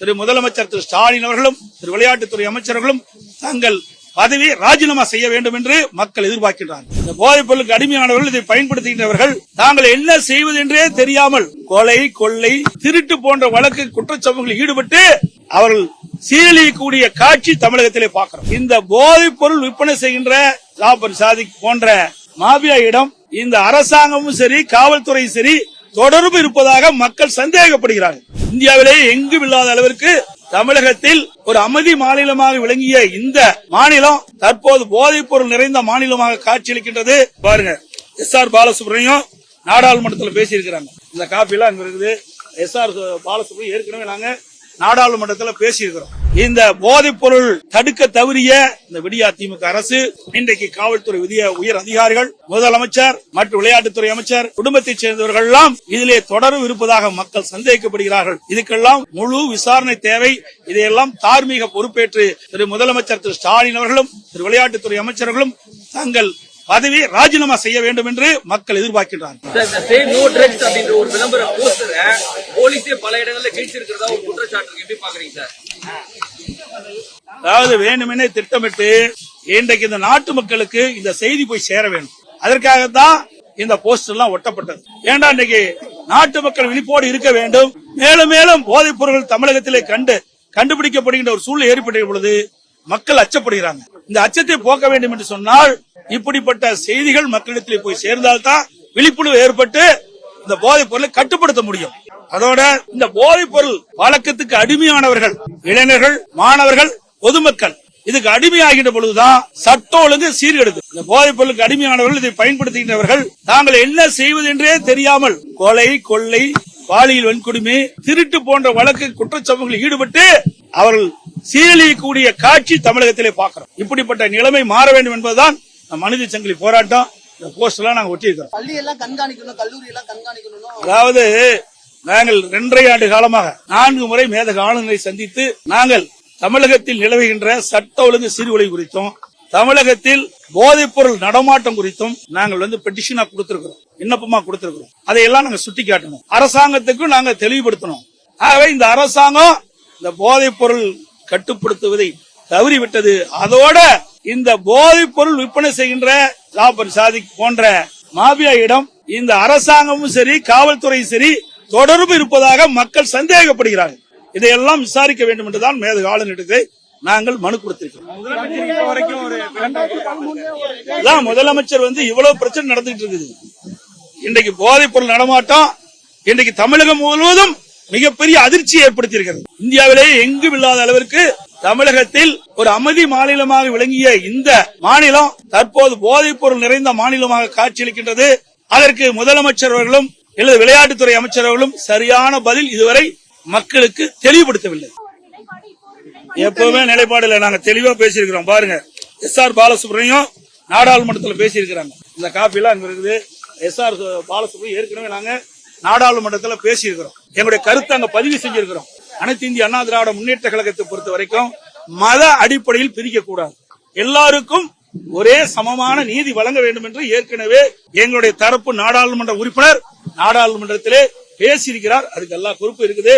திரு முதலமைச்சர் திரு ஸ்டாலின் அவர்களும் திரு விளையாட்டுத்துறை அமைச்சர்களும் தங்கள் பதவி ராஜினாமா செய்ய வேண்டும் என்று மக்கள் எதிர்பார்க்கின்றார்கள். இந்த போதைப் பொருளுக்கு அடிமையானவர்கள் இதை பயன்படுத்துகின்றவர்கள். தாங்கள் என்ன செய்வது என்றே தெரியாமல் கொலை கொள்ளை திருட்டு போன்ற வழக்கு குற்றச்சம்பவங்களில் ஈடுபட்டு அவர்கள் சீரழியக்கூடிய காட்சி தமிழகத்திலே பார்க்கிறோம். இந்த போதைப் பொருள் விற்பனை செய்கின்ற ஜாபர் சாதிக் போன்ற மாபியாயிடம் இந்த அரசாங்கமும் சரி காவல்துறையும் சரி தொடர்பு இருப்பதாக மக்கள் சந்தேகப்படுகிறாங்க. இந்தியாவிலேயே எங்கும் இல்லாத அளவிற்கு தமிழகத்தில் ஒரு அமைதி மாநிலமாக விளங்கிய இந்த மாநிலம் தற்போது போதைப் பொருள் நிறைந்த மாநிலமாக காட்சியளிக்கின்றது. பாருங்க எஸ் ஆர் பாலசுப்ரமணியம் நாடாளுமன்றத்தில் பேசியிருக்கிறாங்க. இந்த காப்பி எல்லாம் அங்க இருக்குது. எஸ் ஆர் பாலசுப்ரமணியம் ஏற்கனவே நாங்க நாடாளுமன்றத்தில் பேசியிருக்கிறோம். இந்த போதைப் பொருள் தடுக்க தவறிய இந்த விடியா திமுக அரசு இன்றைக்கு காவல்துறை விதிய உயர் அதிகாரிகள் முதலமைச்சர் மற்றும் விளையாட்டுத்துறை அமைச்சர் குடும்பத்தைச் சேர்ந்தவர்கள் எல்லாம் இதிலே தொடர்பு இருப்பதாக மக்கள் சந்தேகிக்கப்படுகிறார்கள் இதுக்கெல்லாம் முழு விசாரணை தேவை. இதையெல்லாம் தார்மீக பொறுப்பேற்று திரு முதலமைச்சர் திரு ஸ்டாலின் அவர்களும் திரு விளையாட்டுத்துறை அமைச்சர்களும் தங்கள் பதவியை ராஜினாமா செய்ய வேண்டும் என்று மக்கள் எதிர்பார்க்கின்றார்கள். சார் இந்த சேவ் நோ ட்ரக்ஸ் அப்படின்ற ஒரு விளம்பர போஸ்டரை போலீஸே பல இடங்கள்ல கிழிச்சிருக்கிறதா ஒரு குற்றச்சாட்டு இருக்கு. எப்படி பாக்குறீங்க சார் அதாவது வேண்டுமெனே திட்டமிட்டு இன்றைக்கு இந்த நாட்டு மக்களுக்கு இந்த செய்தி போய் சேர வேண்டும். அதற்காகத்தான் இந்த போஸ்டர் எல்லாம் ஒட்டப்பட்டது. ஏண்டா இன்னைக்கு நாட்டு மக்கள் விழிப்போடு இருக்க வேண்டும்? மேலும் மேலும் போதைப் பொருட்கள் தமிழகத்திலே கண்டு கண்டுபிடிக்கப்படுகின்ற ஒரு சூழ்நிலை ஏற்பட்ட பொழுது மக்கள் அச்சப்படுகிறாங்க. இந்த அச்சத்தை போக்க வேண்டும் என்று சொன்னால் இப்படிப்பட்ட செய்திகள் மக்களிடத்திலே போய் சேர்ந்தால்தான் விழிப்புணர்வு ஏற்பட்டு இந்த போதைப் பொருளை கட்டுப்படுத்த முடியும். அதோட இந்த போதைப் பொருள் பழக்கத்துக்கு அடிமையானவர்கள் இளைஞர்கள் மாணவர்கள் பொதுமக்கள் இதுக்கு அடிமையாகின்ற பொழுதுதான் சட்ட ஒழுங்கு சீர்கெடுது. இந்த போதைப் பொருளுக்கு அடிமையானவர்கள் இதை பயன்படுத்துகின்றவர்கள் தாங்கள் என்ன செய்வது என்றே தெரியாமல் கொலை கொள்ளை பாலியல் வன்கொடுமை திருட்டு போன்ற வழக்கு குற்றச்சம்பவங்களில் ஈடுபட்டு அவர்கள் சீரழியக்கூடிய காட்சி தமிழகத்திலே பார்க்கிறோம். இப்படிப்பட்ட நிலைமை மாற வேண்டும் என்பதுதான் மனித சங்கிலி போராட்டம் இந்த போஸ்ட் எல்லாம் நாங்க ஒட்டியிருக்கிறோம். பள்ளி எல்லாம் கண்காணிக்கணும் கல்லூரி எல்லாம் கண்காணிக்கணும் அதாவது நாங்கள் இரண்டரை ஆண்டு காலமாக நான்கு முறை மேதக ஆளுநரை சந்தித்து நாங்கள் தமிழகத்தில் நிலவுகின்ற சட்ட ஒழுங்கு சீர்குலை குறித்தும் தமிழகத்தில் போதைப் பொருள் நடமாட்டம் குறித்தும் நாங்கள் வந்து பெட்டிஷனா கொடுத்திருக்கிறோம். விண்ணப்பமா கொடுத்திருக்கிறோம். அதையெல்லாம் நாங்க சுட்டி காட்டணும் அரசாங்கத்துக்கும் நாங்க தெளிவுபடுத்தணும். ஆகவே இந்த அரசாங்கம் இந்த போதைப் பொருள் கட்டுப்படுத்துவதை தவறிவிட்டது. அதோட இந்த போதைப் பொருள் விற்பனை செய்கின்ற ஜாபர் சாதிக் போன்ற மாபியாயிடம் இந்த அரசாங்கமும் சரி காவல்துறையும் சரி தொடர்பு இருப்பதாக மக்கள் சந்தேகப்படுகிறார்கள். இதையெல்லாம் விசாரிக்க வேண்டும் என்றுதான் மேது ஆளுநருக்கு நாங்கள் மனு கொடுத்திருக்கிறோம். முதலமைச்சர் வந்து இவ்வளவு பிரச்சனை நடந்துட்டு இருக்குது. இன்றைக்கு போதைப் பொருள் நடமாட்டம் இன்றைக்கு தமிழகம் முழுவதும் மிகப்பெரிய அதிர்ச்சி ஏற்படுத்தி இருக்கிறது இந்தியாவிலேயே எங்கும் இல்லாத அளவிற்கு தமிழகத்தில் ஒரு அமைதி மாநிலமாக விளங்கிய இந்த மாநிலம் தற்போது போதைப் பொருள் நிறைந்த மாநிலமாக காட்சியளிக்கின்றது. அதற்கு முதலமைச்சர் அவர்களும் அல்லது விளையாட்டுத்துறை அமைச்சர் அவர்களும் சரியான பதில் இதுவரை மக்களுக்கு தெளிவுபடுத்தவில்லை. எப்பவுமே நிலைப்பாடு இல்லை. நாங்க தெளிவா பேசியிருக்கிறோம். பாருங்க. எஸ் ஆர் பாலசுப்ரமணியம் நாடாளுமன்றத்தில் பேசியிருக்கிறாங்க. இந்த காப்பி எல்லாம் அங்க இருக்குது. எஸ் ஆர் பாலசுப்ரமணியம் ஏற்கனவே நாங்க நாடாளுமன்றத்தில் பேசியிருக்கிறோம். எங்களுடைய கருத்தை அங்க பதிவு செஞ்சிருக்கிறோம். அனைத்து இந்திய அண்ணா திராவிட முன்னேற்ற கழகத்தை பொறுத்த வரைக்கும் மத அடிப்படையில் பிரிக்கக்கூடாது எல்லாருக்கும் ஒரே சமமான நீதி வழங்க வேண்டும் என்று ஏற்கனவே எங்களுடைய தரப்பு நாடாளுமன்ற உறுப்பினர் நாடாளுமன்றத்திலே பேசியிருக்கிறார். அதுக்கு எல்லா பொறுப்பு இருக்குது.